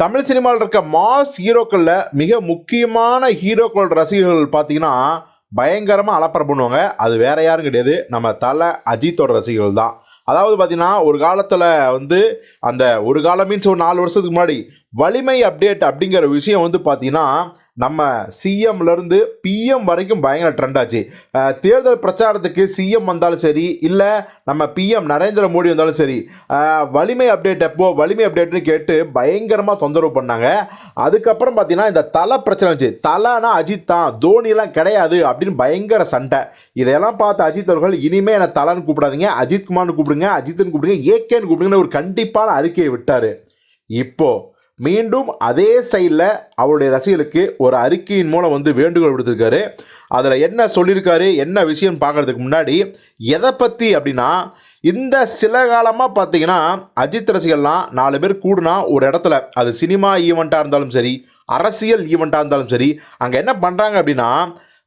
தமிழ் சினிமாவில் இருக்க மாஸ் ஹீரோக்களில் மிக முக்கியமான ஹீரோக்கள் ரசிகர்கள் பார்த்தீங்கன்னா பயங்கரமாக அலப்பறை பண்ணுவாங்க. அது வேற யாரும் கிடையாது. நம்ம தலை அஜித்தோட ரசிகர்கள் தான். அதாவது பார்த்தீங்கன்னா ஒரு காலத்தில் வந்து அந்த ஒரு காலம் மீன்ஸ் ஒரு நாலு வருஷத்துக்கு முன்னாடி வலிமை அப்டேட் அப்படிங்கிற விஷயம் வந்து பார்த்தீங்கன்னா நம்ம சிஎம்லேருந்து பிஎம் வரைக்கும் பயங்கர ட்ரெண்ட் ஆச்சு. தேர்தல் பிரச்சாரத்துக்கு சிஎம் வந்தாலும் சரி இல்லை நம்ம பிஎம் நரேந்திர மோடி வந்தாலும் சரி வலிமை அப்டேட் எப்போ வலிமை அப்டேட்னு கேட்டு பயங்கரமாக தொந்தரவு பண்ணாங்க. அதுக்கப்புறம் பார்த்தீங்கன்னா இந்த தலை பிரச்சனை வந்துச்சு. தலைனா அஜித் தான் தோனிலாம் கிடையாது அப்படின்னு பயங்கர சண்டை. இதையெல்லாம் பார்த்து அஜித் அவர்கள் இனிமே என்னை தலைன்னு கூப்பிடாதீங்க. அஜித் குமார்னு கூப்பிடுங்க அஜித்னு கூப்பிடுங்க ஏகேன்னு கூப்பிடுங்கன்னு ஒரு கண்டிப்பான அறிக்கையை விட்டார். இப்போது மீண்டும் அதே ஸ்டைலில் அவருடைய ரசிகர்களுக்கு ஒரு அறிக்கையின் மூலம் வந்து வேண்டுகோள் விடுத்திருக்காரு. அதில் என்ன சொல்லியிருக்காரு என்ன விஷயம் பார்க்கறதுக்கு முன்னாடி எதை பற்றி அப்படின்னா இந்த சில காலமாக பார்த்தீங்கன்னா அஜித் ரசிகர்லாம் நாலு பேர் கூடுனா ஒரு இடத்துல அது சினிமா ஈவெண்ட்டாக இருந்தாலும் சரி அரசியல் ஈவெண்ட்டாக இருந்தாலும் சரி அங்கே என்ன பண்ணுறாங்க அப்படின்னா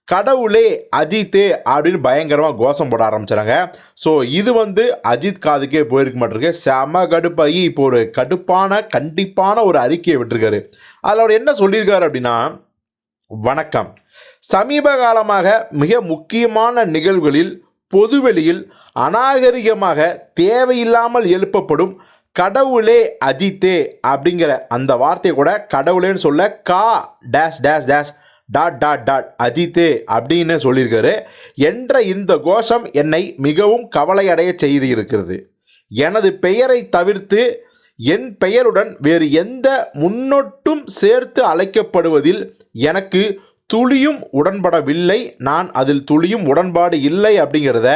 கடவுளே அஜித்தே அப்படின்னு பயங்கரமாக கோஷம் போட ஆரம்பிச்சிடாங்க ஸோ இது வந்து அஜித் காதுக்கே போயிருக்க மாட்டிருக்கு. செம கடுப்பாகி இப்போ ஒரு கடுப்பான கண்டிப்பான ஒரு அறிக்கையை விட்டுருக்காரு. அதில் அவர் என்ன சொல்லியிருக்காரு அப்படின்னா வணக்கம். சமீப காலமாக மிக முக்கியமான நிகழ்வுகளில் பொதுவெளியில் அநாகரிகமாக தேவையில்லாமல் எழுப்பப்படும் கடவுளே அஜித்தே அப்படிங்கிற அந்த வார்த்தையை கூட கடவுளேன்னு சொல்ல கா dash dash dash dot dot dot அஜித்தே அப்படின்னு சொல்லியிருக்காரு. என்ற இந்த கோஷம் என்னை மிகவும் கவலையடைய செய்து இருக்கிறது. எனது பெயரை தவிர்த்து என் பெயருடன் வேறு எந்த முன்னொட்டும் சேர்த்து அழைக்கப்படுவதில் எனக்கு துளியும் உடன்படவில்லை. நான் அதில் துளியும் உடன்பாடு இல்லை அப்படிங்கிறத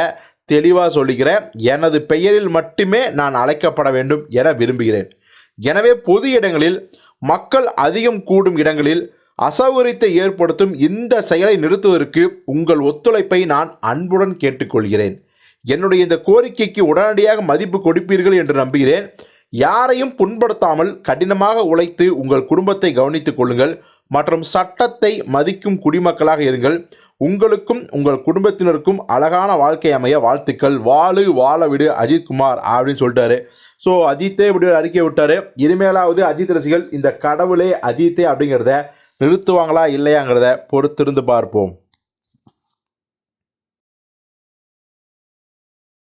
தெளிவாக சொல்லுகிறேன் எனது பெயரில் மட்டுமே நான் அழைக்கப்பட வேண்டும் என விரும்புகிறேன். எனவே பொது இடங்களில் மக்கள் அதிகம் கூடும் இடங்களில் அசௌகரியத்தை ஏற்படுத்தும் இந்த செயலை நிறுத்துவதற்கு உங்கள் ஒத்துழைப்பை நான் அன்புடன் கேட்டுக்கொள்கிறேன். என்னுடைய இந்த கோரிக்கைக்கு உடனடியாக மதிப்பு கொடுப்பீர்கள் என்று நம்புகிறேன். யாரையும் புண்படுத்தாமல் கடினமாக உழைத்து உங்கள் குடும்பத்தை கவனித்துக் கொள்ளுங்கள். மற்றும் சட்டத்தை மதிக்கும் குடிமக்களாக இருங்கள். உங்களுக்கும் உங்கள் குடும்பத்தினருக்கும் அழகான வாழ்க்கை அமைய வாழ்த்துக்கள். வாழு வாழ விடு அஜித் குமார் அப்படின்னு சொல்லிட்டாரு. ஸோ அஜித்தே இப்படி ஒரு அறிக்கை விட்டார். இனிமேலாவது அஜித் ரசிகள் இந்த கடவுளே அஜித்தே அப்படிங்கிறத நிறுத்துவாங்களா இல்லையாங்கிறத பொறுத்திருந்து பார்ப்போம்.